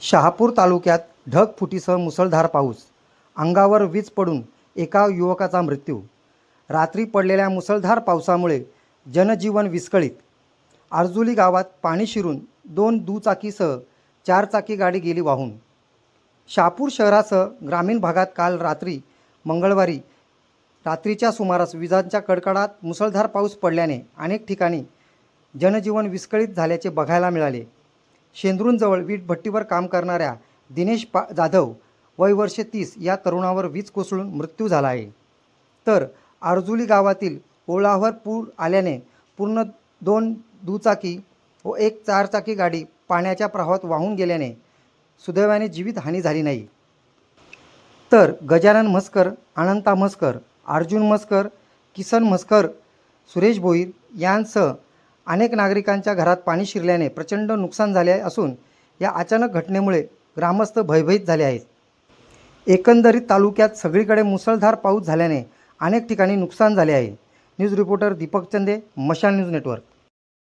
शहापूर तालुक्यात ढगफुटीसह मुसळधार पाऊस. अंगावर वीज पडून एका युवकाचा मृत्यू. रात्री पडलेल्या मुसळधार पावसामुळे जनजीवन विस्कळीत. आरजुली गावात पाणी शिरून दोन दुचाकीसह चारचाकी गाडी गेली वाहून. शहापूर शहरासह ग्रामीण भागात काल रात्री मंगळवारी रात्रीच्या सुमारास विजांच्या कडकडात मुसळधार पाऊस पडल्याने अनेक ठिकाणी जनजीवन विस्कळीत झाल्याचे बघायला मिळाले. शेंद्रूंजवळ वीट भट्टीवर काम करणाऱ्या दिनेश पा जाधव वय वर्षे तीस या तरुणावर वीज कोसळून मृत्यू झाला आहे. तर आरजुली गावातील ओलावर पूर आल्याने पूर्ण दोन दुचाकी व एक चारचाकी गाडी पाण्याच्या प्रवाहात वाहून गेल्याने सुदैवाने जीवितहानी झाली नाही. तर गजानन म्हस्कर अनंता म्हस्कर अर्जुन म्हस्कर किसन म्हस्कर सुरेश भोईर यांसह अनेक नागरिकांच्या घरात पाणी शिरल्याने प्रचंड नुकसान झाले असून या अचानक घटनेमुळे ग्रामस्थ भयभीत झाले आहेत. एकंदरीत तालुक्यात सगळीकडे मुसळधार पाऊस झाल्याने अनेक ठिकाणी नुकसान झाले आहे. न्यूज रिपोर्टर दीपक चंदे मशाल न्यूज नेटवर्क.